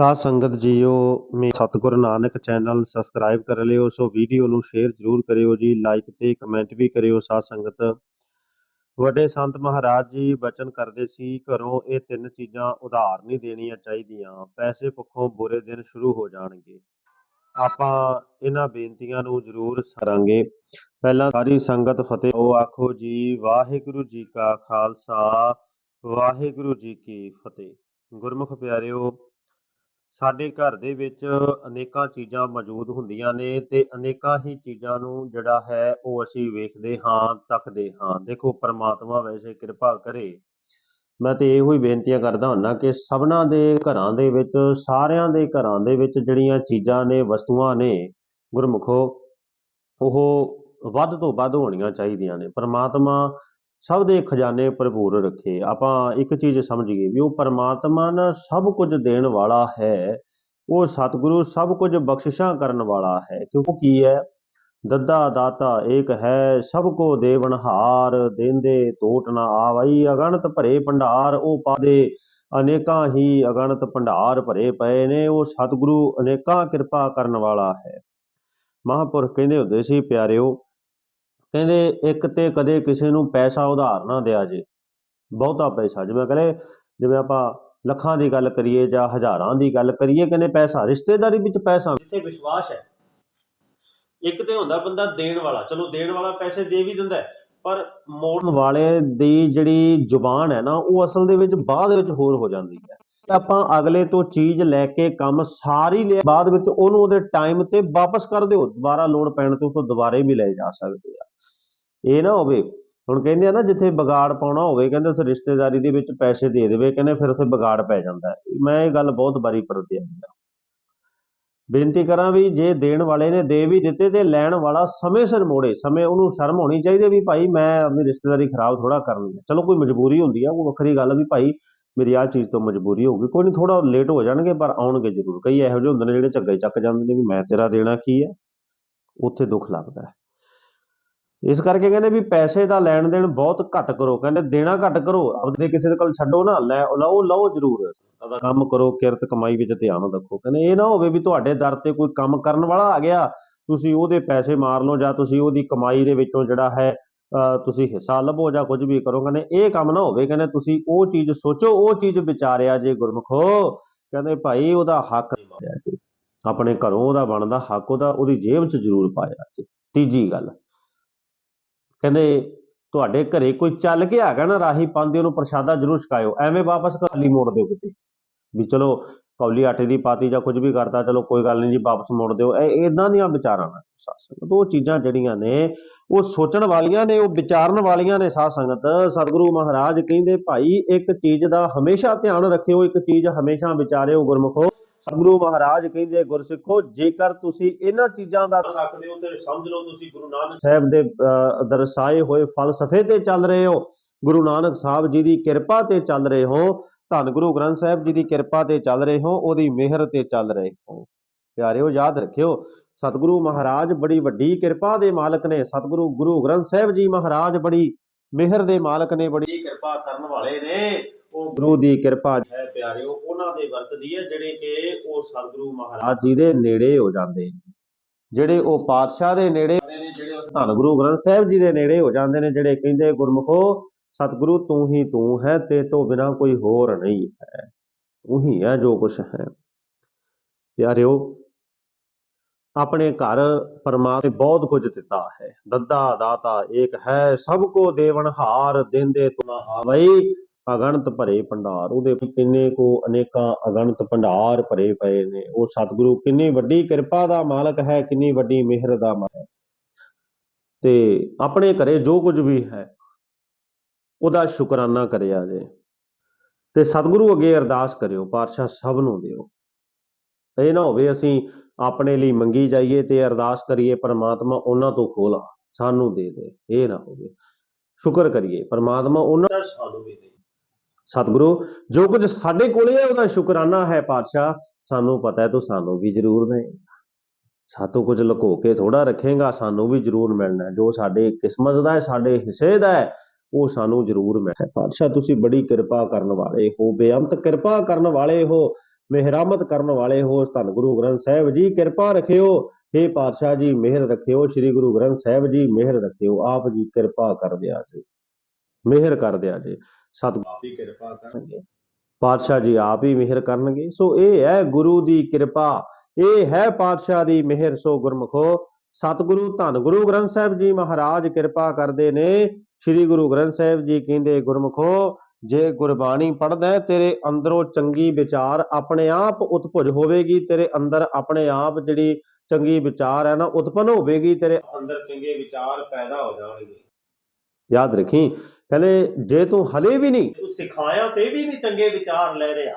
ਸਾਧ ਸੰਗਤ ਜੀਓ, ਮੇ ਸਤਿਗੁਰ ਨਾਨਕ ਚੈਨਲ ਸਬਸਕ੍ਰਾਈਬ ਕਰ ਲਿਓ, ਸੋ ਵੀਡੀਓ ਨੂੰ ਸ਼ੇਅਰ ਜ਼ਰੂਰ ਕਰਿਓ ਜੀ ਲਾਈਕ ਤੇ ਕਮੈਂਟ ਵੀ ਕਰਿਓ ਸਾਧ ਸੰਗਤ। ਵੱਡੇ ਸੰਤ ਮਹਾਰਾਜ ਜੀ, ਬਚਨ ਕਰਦੇ ਸੀ, ਘਰੋਂ ਇਹ ਤਿੰਨ ਚੀਜ਼ਾਂ ਉਧਾਰ ਨਹੀਂ ਦੇਣੀਆਂ ਚਾਹੀਦੀਆਂ, ਪੈਸੇ ਪੱਖੋਂ ਬੁਰੇ ਦਿਨ ਸ਼ੁਰੂ ਹੋ ਜਾਣਗੇ। ਆਪਾਂ ਇਹਨਾਂ ਬੇਨਤੀਆਂ ਨੂੰ ਜ਼ਰੂਰ ਕਰਾਂਗੇ ਪਹਿਲਾਂ ਸਾਰੀ ਸੰਗਤ ਫਤਿਹ, ਉਹ ਆਖੋ ਜੀ, ਵਾਹਿਗੁਰੂ ਜੀ ਕਾ ਖਾਲਸਾ, ਵਾਹਿਗੁਰੂ ਜੀ ਕੀ ਫਤਿਹ। ਗੁਰਮੁਖ ਪਿਆਰਿਓ ਸਾਡੇ ਘਰ ਦੇ ਵਿੱਚ ਅਨੇਕਾਂ ਚੀਜ਼ਾਂ ਮੌਜੂਦ ਹੁੰਦੀਆਂ ਨੇ ਤੇ ਅਨੇਕਾਂ ਹੀ ਚੀਜ਼ਾਂ ਨੂੰ ਜਿਹੜਾ ਹੈ ਉਹ ਅਸੀਂ ਵੇਖਦੇ ਹਾਂ, ਤੱਕਦੇ ਹਾਂ। ਦੇਖੋ, ਪ੍ਰਮਾਤਮਾ ਵੈਸੇ ਕਿਰਪਾ ਕਰੇ। ਮੈਂ ਤੇ ਇਹੋ ਹੀ ਬੇਨਤੀਆਂ ਕਰਦਾ ਹੁੰਨਾ ਕਿ ਸਭਨਾਂ ਦੇ ਘਰਾਂ ਦੇ ਵਿੱਚ, ਸਾਰਿਆਂ ਦੇ ਘਰਾਂ ਦੇ ਵਿੱਚ ਜਿਹੜੀਆਂ ਚੀਜ਼ਾਂ ਨੇ, ਵਸਤੂਆਂ ਨੇ, ਗੁਰਮੁਖੋ, ਉਹ ਵੱਧ ਤੋਂ ਵੱਧ ਹੋਣੀਆਂ ਚਾਹੀਦੀਆਂ ਨੇ। ਪ੍ਰਮਾਤਮਾ ਸਭ ਦੇ ਖਜ਼ਾਨੇ ਭਰਪੂਰ ਰੱਖੇ। ਆਪਾਂ ਇੱਕ ਚੀਜ਼ ਸਮਝੀਏ ਵੀ ਉਹ ਪਰਮਾਤਮਾ ਨਾ ਸਭ ਕੁਝ ਦੇਣ ਵਾਲਾ ਹੈ। ਉਹ ਸਤਿਗੁਰੂ ਸਭ ਕੁਝ ਬਖਸ਼ਿਸ਼ਾਂ ਕਰਨ ਵਾਲਾ ਹੈ। ਕਿਉਂਕਿ ਕੀ ਹੈ? ਦੱਦਾ ਦਾਤਾ ਏਕ ਹੈ, ਸਭ ਕੋ ਦੇਵਨਹਾਰ ਦੇਂਦੇ ਟੋਟ ਨਾ ਆਵਈ, ਅਗਣਤ ਭਰੇ ਭੰਡਾਰ। ਉਹ ਪਾਦੇ ਅਨੇਕਾਂ ਹੀ ਅਗਣਤ ਭੰਡਾਰ ਭਰੇ ਪਏ ਨੇ। ਉਹ ਸਤਿਗੁਰੂ ਅਨੇਕਾਂ ਕਿਰਪਾ ਕਰਨ ਵਾਲਾ ਹੈ। ਮਹਾਂਪੁਰਖ ਕਹਿੰਦੇ ਹੁੰਦੇ ਸੀ, ਪਿਆਰਿਓ ਕਹਿੰਦੇ ਇੱਕ ਤੇ ਕਦੇ ਕਿਸੇ ਨੂੰ ਪੈਸਾ ਉਧਾਰ ਨਾ ਦਿਆ ਜੇ ਬਹੁਤਾ ਪੈਸਾ। ਜਿਵੇਂ ਕਹਿੰਦੇ ਜਿਵੇਂ ਆਪਾਂ ਲੱਖਾਂ ਦੀ ਗੱਲ ਕਰੀਏ ਜਾਂ ਹਜ਼ਾਰਾਂ ਦੀ ਗੱਲ ਕਰੀਏ ਕਹਿੰਦੇ ਪੈਸਾ ਰਿਸ਼ਤੇਦਾਰੀ ਵਿੱਚ ਪੈਸਾ। ਜਿੱਥੇ ਵਿਸ਼ਵਾਸ ਹੈ ਇੱਕ ਤੇ ਹੁੰਦਾ ਬੰਦਾ ਦੇਣ ਵਾਲਾ ਚਲੋ ਦੇਣ ਵਾਲਾ ਪੈਸੇ ਦੇ ਵੀ ਦਿੰਦਾ ਪਰ ਮੋੜਨ ਵਾਲੇ ਦੀ ਜਿਹੜੀ ਜ਼ੁਬਾਨ ਹੈ ਨਾ ਉਹ ਅਸਲ ਦੇ ਵਿੱਚ ਬਾਅਦ ਵਿੱਚ ਹੋਰ ਹੋ ਜਾਂਦੀ ਹੈ। ਆਪਾਂ ਅਗਲੇ ਤੋਂ ਚੀਜ਼ ਲੈ ਕੇ ਕੰਮ ਸਾਰੀ ਲਿਆ ਬਾਅਦ ਵਿੱਚ ਉਹਨੂੰ ਉਹਦੇ ਟਾਈਮ ਤੇ ਵਾਪਸ ਕਰ ਦਿਓ ਦੁਬਾਰਾ ਲੋੜ ਪੈਣ ਤੇ ਉਹ ਤੋਂ ਦੁਬਾਰੇ ਵੀ ਲਏ ਜਾ ਸਕਦੇ ਆ। ਇਹ ਨਾ ਹੋਵੇ। ਹੁਣ ਕਹਿੰਦੇ ਆ ਨਾ, ਜਿੱਥੇ ਵਿਗਾੜ ਪਾਉਣਾ ਹੋਵੇ, ਕਹਿੰਦੇ ਉਸ ਰਿਸ਼ਤੇਦਾਰੀ ਦੇ ਵਿੱਚ ਪੈਸੇ ਦੇ ਦੇਵੇ, ਕਹਿੰਦੇ ਫਿਰ ਉੱਥੇ ਵਿਗਾੜ ਪੈ ਜਾਂਦਾ ਮੈਂ ਇਹ ਗੱਲ ਬਹੁਤ ਵਾਰੀ ਪਰਤਿਆ ਹਾਂ ਬੇਨਤੀ ਕਰਾਂ ਵੀ ਜੇ ਦੇਣ ਵਾਲੇ ਨੇ ਦੇ ਵੀ ਦਿੱਤੇ ਤੇ ਲੈਣ ਵਾਲਾ ਸਮੇਂ ਸਿਰ ਮੋੜੇ। ਸਮੇਂ ਉਹਨੂੰ ਸ਼ਰਮ ਹੋਣੀ ਚਾਹੀਦੀ ਵੀ ਭਾਈ ਮੈਂ ਆਪਣੀ ਰਿਸ਼ਤੇਦਾਰੀ ਖਰਾਬ ਥੋੜਾ ਕਰਨੀ ਹੈ। ਚਲੋ ਕੋਈ ਮਜਬੂਰੀ ਹੁੰਦੀ ਆ, ਉਹ ਵੱਖਰੀ ਗੱਲ ਵੀ ਭਾਈ ਮੇਰੀ ਆਹ ਚੀਜ਼ ਤੋਂ ਮਜਬੂਰੀ ਹੋਊਗੀ। ਕੋਈ ਨਹੀਂ ਥੋੜਾ ਲੇਟ ਹੋ ਜਾਣਗੇ, ਪਰ ਆਉਣਗੇ ਜ਼ਰੂਰ। ਕਈ ਇਹੋ ਜਿਹੇ ਹੁੰਦੇ ਨੇ ਜਿਹੜੇ ਝੱਗੇ ਚੱਕ ਜਾਂਦੇ ਨੇ ਵੀ ਮੈਂ ਤੇਰਾ ਦੇਣਾ ਕੀ ਹੈ? ਉੱਥੇ ਦੁੱਖ ਲੱਗਦਾ ਹੈ। ਇਸ ਕਰਕੇ ਕਹਿੰਦੇ ਵੀ ਪੈਸੇ ਦਾ ਲੈਣ ਦੇਣ ਬਹੁਤ ਘੱਟ ਕਰੋ, ਕਹਿੰਦੇ ਦੇਣਾ ਘੱਟ ਕਰੋ, ਆਪਦੇ ਕਿਸੇ ਦੇ ਕੋਲ ਛੱਡੋ ਨਾ, ਲੈ, ਲਓ ਲਓ ਜ਼ਰੂਰ। ਦਾ ਕੰਮ ਕਰੋ, ਕਿਰਤ ਕਮਾਈ ਵਿੱਚ ਧਿਆਨ ਰੱਖੋ, ਕਹਿੰਦੇ ਇਹ ਨਾ ਹੋਵੇ ਵੀ ਤੁਹਾਡੇ ਦਰ ਤੇ ਕੋਈ ਕੰਮ ਕਰਨ ਵਾਲਾ ਆ ਗਿਆ, ਤੁਸੀਂ ਉਹਦੇ ਪੈਸੇ ਮਾਰ ਲਓ ਜਾਂ ਤੁਸੀਂ ਉਹਦੀ ਕਮਾਈ ਦੇ ਵਿੱਚੋਂ ਜਿਹੜਾ ਹੈ, ਅਹ, ਤੁਸੀਂ ਹਿੱਸਾ ਲੱਭੋ ਜਾਂ ਕੁਝ ਵੀ ਕਰੋ, ਕਹਿੰਦੇ ਇਹ ਕੰਮ ਨਾ ਹੋਵੇ, ਕਹਿੰਦੇ ਤੁਸੀਂ ਉਹ ਚੀਜ਼ ਸੋਚੋ, ਉਹ ਚੀਜ਼ ਵਿਚਾਰਿਆ ਜੇ ਗੁਰਮਖੋ ਕਹਿੰਦੇ ਭਾਈ ਉਹਦਾ ਹੱਕ ਮਾਰਿਆ ਜੀ ਆਪਣੇ ਘਰੋਂ ਉਹਦਾ ਬਣਦਾ ਹੱਕ, ਉਹਦਾ ਉਹਦੀ ਜੇਬ 'ਚ ਜ਼ਰੂਰ ਪਾਇਆ ਜੀ, ਤੀਜੀ ਗੱਲ। ਕਹਿੰਦੇ, ਤੁਹਾਡੇ ਘਰੇ ਕੋਈ ਚੱਲ ਕੇ ਆ ਨਾ ਰਾਹੀ ਪਾਉਂਦੇ ਉਹਨੂੰ ਪ੍ਰਸ਼ਾਦਾ ਜ਼ਰੂਰ ਛਕਾਇਓ, ਐਵੇਂ ਵਾਪਸ ਖਾਲੀ ਮੋੜ ਦਿਓ ਕਿਤੇ। ਵੀ ਚਲੋ, ਕੌਲੀ ਆਟੇ ਦੀ ਪਾਤੀ ਜਾਂ ਕੁਝ ਵੀ ਕਰਤਾ, ਚਲੋ ਕੋਈ ਗੱਲ ਨਹੀਂ ਜੀ, ਵਾਪਸ ਮੋੜ ਦਿਓ। ਇਹ ਇਦਾਂ ਦੀਆਂ ਵਿਚਾਰਾਂ ਨਾ ਸਾਧ ਸੰਗਤ। ਉਹ ਚੀਜ਼ਾਂ ਜਿਹੜੀਆਂ ਨੇ, ਉਹ ਸੋਚਣ ਵਾਲੀਆਂ ਨੇ, ਉਹ ਵਿਚਾਰਨ ਵਾਲੀਆਂ ਨੇ ਸਾਧ ਸੰਗਤ। ਸਤਿਗੁਰੂ ਮਹਾਰਾਜ ਕਹਿੰਦੇ, ਭਾਈ, ਇੱਕ ਚੀਜ਼ ਦਾ ਹਮੇਸ਼ਾ ਧਿਆਨ ਰੱਖਿਓ, ਇੱਕ ਚੀਜ਼ ਹਮੇਸ਼ਾ ਵਿਚਾਰਿਓ ਗੁਰਮੁਖੋ। ਸਤਿਗੁਰੂ ਮਹਾਰਾਜ ਕਹਿੰਦੇ, ਗੁਰਸਿੱਖੋ, ਜੇਕਰ ਤੁਸੀਂ ਇਹਨਾਂ ਚੀਜ਼ਾਂ ਦਾ ਰੱਖਦੇ ਹੋ ਤੇ ਸਮਝ ਲਓ ਤੁਸੀਂ ਗੁਰੂ ਨਾਨਕ ਸਾਹਿਬ ਦੇ ਦਰਸਾਏ ਹੋਏ ਫਲਸਫੇ ਤੇ ਚੱਲ ਰਹੇ ਹੋ, ਗੁਰੂ ਨਾਨਕ ਸਾਹਿਬ ਜੀ ਦੀ ਕਿਰਪਾ ਤੇ ਚੱਲ ਰਹੇ ਹੋ, ਧੰਨ ਗੁਰੂ ਗ੍ਰੰਥ ਸਾਹਿਬ ਜੀ ਦੀ ਕਿਰਪਾ ਤੇ ਚੱਲ ਰਹੇ ਹੋ, ਉਹਦੀ ਮਿਹਰ ਤੇ ਚੱਲ ਰਹੇ ਹੋ। ਪਿਆਰਿਓ, ਯਾਦ ਰੱਖਿਓ, ਸਤਿਗੁਰੂ ਮਹਾਰਾਜ ਬੜੀ ਵੱਡੀ ਕਿਰਪਾ ਦੇ ਮਾਲਕ ਨੇ, ਸਤਿਗੁਰੂ ਗੁਰੂ ਗ੍ਰੰਥ ਸਾਹਿਬ ਜੀ ਮਹਾਰਾਜ ਬੜੀ ਮਿਹਰ ਦੇ ਮਾਲਕ ਨੇ, ਬੜੀ ਕਿਰਪਾ ਕਰਨ ਵਾਲੇ ਨੇ। ਉਹ ਗੁਰੂ ਦੀ ਕਿਰਪਾ ਹੈ ਪਿਆਰਿਓ ਉਹਨਾਂ ਦੇ ਵਰਤਦੀ ਹੈ ਜਿਹੜੇ ਕਿ ਉਹ ਸਤਿਗੁਰੂ ਮਹਾਰਾਜ ਜੀ ਦੇ ਨੇੜੇ ਹੋ ਜਾਂਦੇ ਜਿਹੜੇ ਉਹ ਪਾਤਸ਼ਾਹ ਦੇ ਨੇੜੇ ਜਿਹੜੇ ਧੰਨ ਗੁਰੂ ਗ੍ਰੰਥ ਸਾਹਿਬ ਜੀ ਦੇ ਨੇੜੇ ਹੋ ਜਾਂਦੇ ਨੇ ਜਿਹੜੇ ਕਹਿੰਦੇ ਗੁਰਮੁਖੋ ਸਤਿਗੁਰੂ ਤੂੰ ਹੀ ਤੂੰ ਹੈ ਤੇ ਤੋਂ ਬਿਨਾ ਕੋਈ ਹੋਰ ਨਹੀਂ ਹੈ। ਤੂੰ ਹੀ ਜੋ ਕੁਛ ਹੈ। ਪਿਆਰਿਓ ਆਪਣੇ ਘਰ ਪਰਮਾਤਮਾ ਨੇ ਬਹੁਤ ਕੁਝ ਦਿੱਤਾ ਹੈ। ਦੱਦਾ ਦਾਤਾ ਏਕ ਹੈ ਸਭ ਕੋ ਦੇਵਨਹਾਰ ਦਿੰਦੇ ਤੁਨਾ ਆਵਈ। ਅਗਣਤ ਭਰੇ ਭੰਡਾਰ, ਉਹਦੇ ਕਿੰਨੇ ਕੋ ਅਨੇਕਾਂ ਅਗਣਤ ਭੰਡਾਰ ਭਰੇ ਪਏ ਨੇ। ਉਹ ਸਤਿਗੁਰੂ ਕਿੰਨੀ ਵੱਡੀ ਕਿਰਪਾ ਦਾ ਮਾਲਕ ਹੈ, ਕਿੰਨੀ ਵੱਡੀ ਮਿਹਰ ਦਾ ਮਾਲਕ ਤੇ ਆਪਣੇ ਘਰੇ ਜੋ ਕੁਝ ਵੀ ਹੈ, ਉਹਦਾ ਸ਼ੁਕਰਾਨਾ ਕਰਿਆ ਜੇ। ਤੇ ਸਤਿਗੁਰੂ ਅੱਗੇ ਅਰਦਾਸ ਕਰਿਓ, ਪਾਤਸ਼ਾਹ ਸਭ ਨੂੰ ਦਿਓ। ਇਹ ਨਾ ਹੋਵੇ ਅਸੀਂ ਆਪਣੇ ਲਈ ਮੰਗੀ ਜਾਈਏ ਤੇ ਅਰਦਾਸ ਕਰੀਏ, ਪਰਮਾਤਮਾ ਉਹਨਾਂ ਤੋਂ ਖੋਲਾ, ਸਾਨੂੰ ਦੇ ਦੇ। ਇਹ ਨਾ ਹੋਵੇ। ਸ਼ੁਕਰ ਕਰੀਏ, ਪਰਮਾਤਮਾ ਉਹਨਾਂ ਸਾਨੂੰ ਵੀ ਦੇ। ਸਤਿਗੁਰੂ, ਜੋ ਕੁਝ ਸਾਡੇ ਕੋਲੇ ਹੈ ਉਹਦਾ ਸ਼ੁਕਰਾਨਾ ਹੈ ਪਾਤਸ਼ਾਹ। ਸਾਨੂੰ ਪਤਾ ਹੈ, ਤੂੰ ਸਾਨੂੰ ਵੀ ਜ਼ਰੂਰ ਦੇ। ਸਾਤੋਂ ਕੁਝ ਲੁਕੋ ਕੇ ਥੋੜਾ ਰੱਖੇਗਾ, ਸਾਨੂੰ ਵੀ ਜ਼ਰੂਰ ਮਿਲਣਾ ਜੋ ਸਾਡੇ ਕਿਸਮਤ ਦਾ ਹੈ, ਸਾਡੇ ਹਿੱਸੇ ਦਾ ਹੈ, ਉਹ ਸਾਨੂੰ ਜ਼ਰੂਰ ਮਿਲਣਾ ਪਾਤਸ਼ਾਹ, ਤੁਸੀਂ ਬੜੀ ਕਿਰਪਾ ਕਰਨ ਵਾਲੇ ਹੋ, ਬੇਅੰਤ ਕਿਰਪਾ ਕਰਨ ਵਾਲੇ ਹੋ, ਮਿਹਰਮਤ ਕਰਨ ਵਾਲੇ ਹੋ। ਧੰਨ ਗੁਰੂ ਗ੍ਰੰਥ ਸਾਹਿਬ ਜੀ, ਕਿਰਪਾ ਰੱਖਿਓ। हे ਪਾਤਸ਼ਾਹ ਜੀ, ਮਿਹਰ ਰੱਖਿਓ। ਸ੍ਰੀ ਗੁਰੂ ਗ੍ਰੰਥ ਸਾਹਿਬ ਜੀ, ਮਿਹਰ ਰੱਖਿਓ। ਆਪ ਜੀ ਕਿਰਪਾ ਕਰ ਦਿਆ ਜੀ ਮਿਹਰ ਕਰ ਦਿਆ ਜੀ। ਸਤਿਗੁਰੂ ਆਪ ਹੀ ਕਿਰਪਾ ਕਰਨਗੇ। ਪਾਤਸ਼ਾਹ ਜੀ ਆਪ ਹੀ ਮਿਹਰ ਕਰਨਗੇ। ਸੋ ਇਹ ਹੈ ਗੁਰੂ ਦੀ ਕਿਰਪਾ। ਇਹ ਹੈ ਪਾਤਸ਼ਾਹ ਦੀ ਮਿਹਰ। ਸੋ ਗੁਰਮਖੋ ਸਤਿਗੁਰੂ ਧੰਨ ਗੁਰੂ ਗ੍ਰੰਥ ਸਾਹਿਬ ਜੀ ਮਹਾਰਾਜ ਕਿਰਪਾ ਕਰਦੇ ਨੇ। ਸ੍ਰੀ ਗੁਰੂ ਗ੍ਰੰਥ ਸਾਹਿਬ ਜੀ ਕਹਿੰਦੇ ਗੁਰਮਖੋ ਜੇ ਗੁਰਬਾਣੀ ਪੜ੍ਹਦਾ ਹੈ, ਤੇਰੇ ਅੰਦਰੋਂ ਚੰਗੀ ਵਿਚਾਰ ਆਪਣੇ ਆਪ ਉਤਪੁਜ ਹੋਵੇਗੀ। ਤੇਰੇ ਅੰਦਰ ਆਪਣੇ ਆਪ ਜਿਹੜੀ ਚੰਗੀ ਵਿਚਾਰ ਹੈ ਨਾ ਉਤਪਨ ਹੋਵੇਗੀ। ਤੇਰੇ ਅੰਦਰ ਚੰਗੇ ਵਿਚਾਰ ਪੈਦਾ ਹੋ ਜਾਣਗੇ। ਯਾਦ ਰੱਖੀ ਕਹਿੰਦੇ ਜੇ ਤੂੰ ਹਲੇ ਵੀ ਨਹੀਂ ਤੂੰ ਸਿਖਾਇਆ ਤੇ ਵੀ ਨਹੀਂ ਚੰਗੇ ਵਿਚਾਰ ਲੈ ਰਿਹਾ।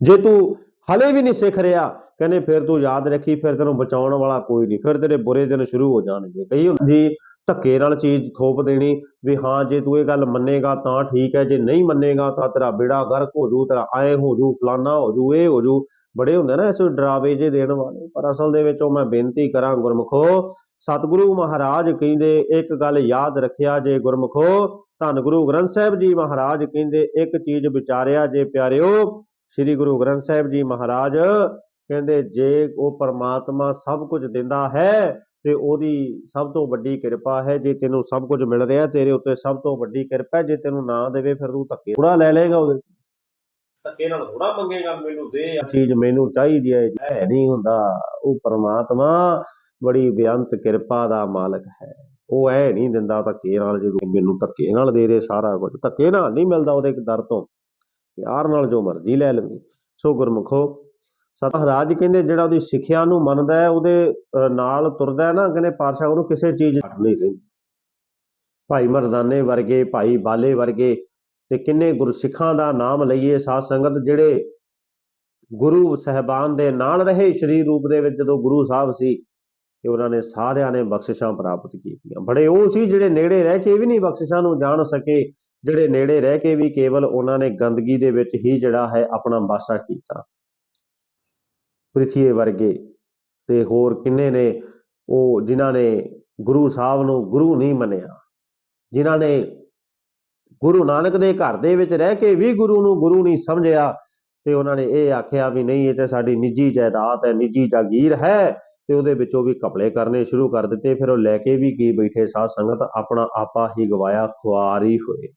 ਜੇ ਤੂੰ ਹਲੇ ਵੀ ਨਹੀਂ ਸਿੱਖ ਰਿਹਾ ਕਹਿੰਦੇ ਫਿਰ ਤੂੰ ਯਾਦ ਰੱਖੀ ਫਿਰ ਤੈਨੂੰ ਬਚਾਉਣ ਵਾਲਾ ਕੋਈ ਨਹੀਂ। ਫਿਰ ਤੇਰੇ ਬੁਰੇ ਦਿਨ ਸ਼ੁਰੂ ਹੋ ਜਾਣਗੇ। ਕਈ ਹੁੰਦੀ ਧੱਕੇ ਨਾਲ ਚੀਜ਼ ਥੋਪ ਦੇਣੀ ਵੀ ਹਾਂ ਜੇ ਤੂੰ ਇਹ ਗੱਲ ਮੰਨੇਗਾ ਤਾਂ ਠੀਕ ਹੈ ਜੇ ਨਹੀਂ ਮੰਨੇਗਾ ਤਾਂ ਤੇਰਾ ਬੇੜਾ ਗਰਕ ਹੋ ਜੂ ਤੇਰਾ ਆਏ ਹੋ ਜੂ ਫਲਾਨਾ ਹੋ ਜੂ ਇਹ ਹੋ ਜੂ ਬੜੇ ਹੁੰਦੇ ਨਾ ਇਸ ਡਰਾਵੇ ਜੇ ਦੇਣ ਵਾਲੇ। ਪਰ ਅਸਲ ਦੇ ਵਿੱਚ ਉਹ ਮੈਂ ਬੇਨਤੀ ਕਰਾਂ ਗੁਰਮਖੋ ਸਤਿਗੁਰੂ ਮਹਾਰਾਜ ਕਹਿੰਦੇ ਇੱਕ ਗੱਲ ਯਾਦ ਰੱਖਿਆ ਜੇ ਗੁਰਮਖੋ ਧੰਨ ਗੁਰੂ ਗ੍ਰੰਥ ਸਾਹਿਬ ਜੀ ਮਹਾਰਾਜ ਕਹਿੰਦੇ ਇੱਕ ਚੀਜ਼ ਵਿਚਾਰਿਆ ਜੇ ਪਿਆਰਿਓ ਸ੍ਰੀ ਗੁਰੂ ਗ੍ਰੰਥ ਸਾਹਿਬ ਜੀ ਮਹਾਰਾਜ ਕਹਿੰਦੇ ਜੇ ਉਹ ਪਰਮਾਤਮਾ ਸਭ ਕੁਝ ਦਿੰਦਾ ਹੈ ਤੇ ਉਹਦੀ ਸਭ ਤੋਂ ਵੱਡੀ ਕਿਰਪਾ ਹੈ ਜੇ ਤੈਨੂੰ ਸਭ ਕੁਝ ਮਿਲ ਰਿਹਾ ਤੇਰੇ ਉੱਤੇ ਸਭ ਤੋਂ ਵੱਡੀ ਕਿਰਪਾ ਜੇ ਤੈਨੂੰ ਨਾ ਦੇਵੇ ਫਿਰ ਤੂੰ ਧੱਕੇ ਥੋੜਾ ਲੈ ਲਏਗਾ ਉਹਦੇ ਧੱਕੇ ਨਾਲ ਥੋੜਾ ਮੰਗੇਗਾ ਮੈਨੂੰ ਦੇ। ਆ ਚੀਜ਼ ਮੈਨੂੰ ਚਾਹੀਦੀ ਹੈ ਹੈ ਨਹੀਂ ਹੁੰਦਾ ਉਹ ਪਰਮਾਤਮਾ ਬੜੀ ਬੇਅੰਤ ਕਿਰਪਾ ਦਾ ਮਾਲਕ ਹੈ। ਉਹ ਐ ਨਹੀਂ ਦਿੰਦਾ ਧੱਕੇ ਨਾਲ ਜਦੋਂ ਮੈਨੂੰ ਧੱਕੇ ਨਾਲ ਦੇ ਦੇ ਸਾਰਾ ਕੁਝ। ਧੱਕੇ ਨਾਲ ਨਹੀਂ ਮਿਲਦਾ ਉਹਦੇ ਦਰ ਤੋਂ। ਪਿਆਰ ਨਾਲ ਜੋ ਮਰਜ਼ੀ ਲੈ ਲਵੇ। ਸੋ ਗੁਰਮੁਖੋ, ਸਤ ਕਹਿੰਦੇ ਜਿਹੜਾ ਉਹਦੀ ਸਿੱਖਿਆ ਨੂੰ ਮੰਨਦਾ ਹੈ, ਉਹਦੇ ਨਾਲ ਤੁਰਦਾ ਹੈ ਨਾ, ਕਹਿੰਦੇ ਪਾਤਸ਼ਾਹ ਉਹਨੂੰ ਕਿਸੇ ਚੀਜ਼ ਨਹੀਂ ਰਹਿੰਦੀ ਭਾਈ ਮਰਦਾਨੇ ਵਰਗੇ, ਭਾਈ ਬਾਲੇ ਵਰਗੇ ਤੇ ਕਿੰਨੇ ਗੁਰਸਿੱਖਾਂ ਦਾ ਨਾਮ ਲਈਏ ਸਾਧ ਸੰਗਤ ਜਿਹੜੇ ਗੁਰੂ ਸਹਿਬਾਨ ਦੇ ਨਾਲ ਰਹੇ ਸਰੀਰ ਰੂਪ ਦੇ ਵਿੱਚ ਜਦੋਂ ਗੁਰੂ ਸਾਹਿਬ ਸੀ। ਤੇ ਉਹਨਾਂ ਨੇ ਸਾਰਿਆਂ ਨੇ ਬਖਸ਼ਿਸ਼ਾਂ ਪ੍ਰਾਪਤ ਕੀਤੀਆਂ। ਬੜੇ ਉਹ ਸੀ ਜਿਹੜੇ ਨੇੜੇ ਰਹਿ ਕੇ ਵੀ ਨਹੀਂ ਬਖਸ਼ਿਸ਼ਾਂ ਨੂੰ ਜਾਣ ਸਕੇ, ਜਿਹੜੇ ਨੇੜੇ ਰਹਿ ਕੇ ਵੀ ਕੇਵਲ ਉਹਨਾਂ ਨੇ ਗੰਦਗੀ ਦੇ ਵਿੱਚ ਹੀ ਜਿਹੜਾ ਹੈ ਆਪਣਾ ਵਾਸਾ ਕੀਤਾ। ਪ੍ਰਿਥੀਏ ਵਰਗੇ ਤੇ ਹੋਰ ਕਿੰਨੇ ਨੇ ਉਹ ਜਿਨ੍ਹਾਂ ਨੇ ਗੁਰੂ ਸਾਹਿਬ ਨੂੰ ਗੁਰੂ ਨਹੀਂ ਮੰਨਿਆ। ਜਿਨ੍ਹਾਂ ਨੇ ਗੁਰੂ ਨਾਨਕ ਦੇ ਘਰ ਦੇ ਵਿੱਚ ਰਹਿ ਕੇ ਵੀ ਗੁਰੂ ਨੂੰ ਗੁਰੂ ਨਹੀਂ ਸਮਝਿਆ ਤੇ ਉਹਨਾਂ ਨੇ ਇਹ ਆਖਿਆ ਵੀ ਨਹੀਂ, ਇਹ ਤੇ ਸਾਡੀ ਨਿੱਜੀ ਜਾਇਦਾਦ ਹੈ, ਨਿੱਜੀ ਜਾਗੀਰ ਹੈ। ਤੇ ਉਹਦੇ ਵਿੱਚੋਂ ਵੀ ਕਪੜੇ ਕਰਨੇ ਸ਼ੁਰੂ ਕਰ ਦਿੱਤੇ। ਫਿਰ ਉਹ ਲੈ ਕੇ ਵੀ ਕੀ ਬੈਠੇ ਸਾਧ ਸੰਗਤ, ਆਪਣਾ ਆਪਾ ਹੀ ਗਵਾਇਆ ਖੁਆਰੀ ਹੋਏ।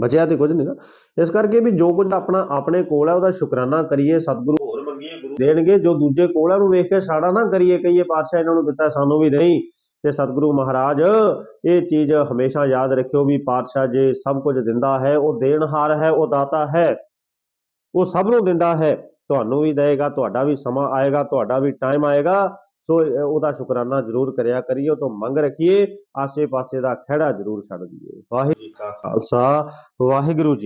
ਬਚਿਆ ਤੇ ਕੁਝ ਨਹੀਂ ਨਾ। ਇਸ ਕਰਕੇ ਵੀ ਜੋ ਕੁਝ ਆਪਣਾ ਆਪਣੇ ਕੋਲ ਹੈ ਉਹਦਾ ਸ਼ੁਕਰਾਨਾ ਕਰੀਏ, ਸਤਿਗੁਰੂ ਹੋਰ ਮੰਗੀਏ, ਗੁਰੂ ਦੇਣਗੇ। ਜੋ ਦੂਜੇ ਕੋਲ ਹੈ ਉਹਨੂੰ ਵੇਖ ਕੇ ਸਾੜਾ ਨਾ ਕਰੀਏ, ਕਹੀਏ ਪਾਤਸ਼ਾਹ ਇਹਨਾਂ ਨੂੰ ਦਿੱਤਾ, ਸਾਨੂੰ ਵੀ ਨਹੀਂ ਤੇ ਸਤਿਗੁਰੂ ਮਹਾਰਾਜ, ਇਹ ਚੀਜ਼ ਹਮੇਸ਼ਾ ਯਾਦ ਰੱਖਿਓ ਵੀ ਪਾਤਸ਼ਾਹ ਜੇ ਸਭ ਕੁਝ ਦਿੰਦਾ ਹੈ, ਉਹ ਦੇਣਹਾਰ ਹੈ, ਉਹ ਦਾਤਾ ਹੈ। ਉਹ ਸਭ ਨੂੰ ਦਿੰਦਾ ਹੈ। ਤੁਹਾਨੂੰ ਵੀ ਦੇਗਾ ਤੁਹਾਡਾ ਵੀ ਸਮਾਂ ਆਏਗਾ ਤੁਹਾਡਾ ਵੀ ਟਾਈਮ ਆਏਗਾ। ਸੋ ਉਹਦਾ ਸ਼ੁਕਰਾਨਾ ਜ਼ਰੂਰ ਕਰਿਆ ਕਰੀਏ ਉਹ ਤੋਂ ਮੰਗ ਰੱਖੀਏ। ਆਸੇ ਪਾਸੇ ਦਾ ਖਹਿੜਾ ਜ਼ਰੂਰ ਛੱਡ ਦਈਏ। ਵਾਹਿਗੁਰੂ ਜੀ ਕਾ ਖਾਲਸਾ। ਵਾਹਿਗੁਰੂ ਜੀ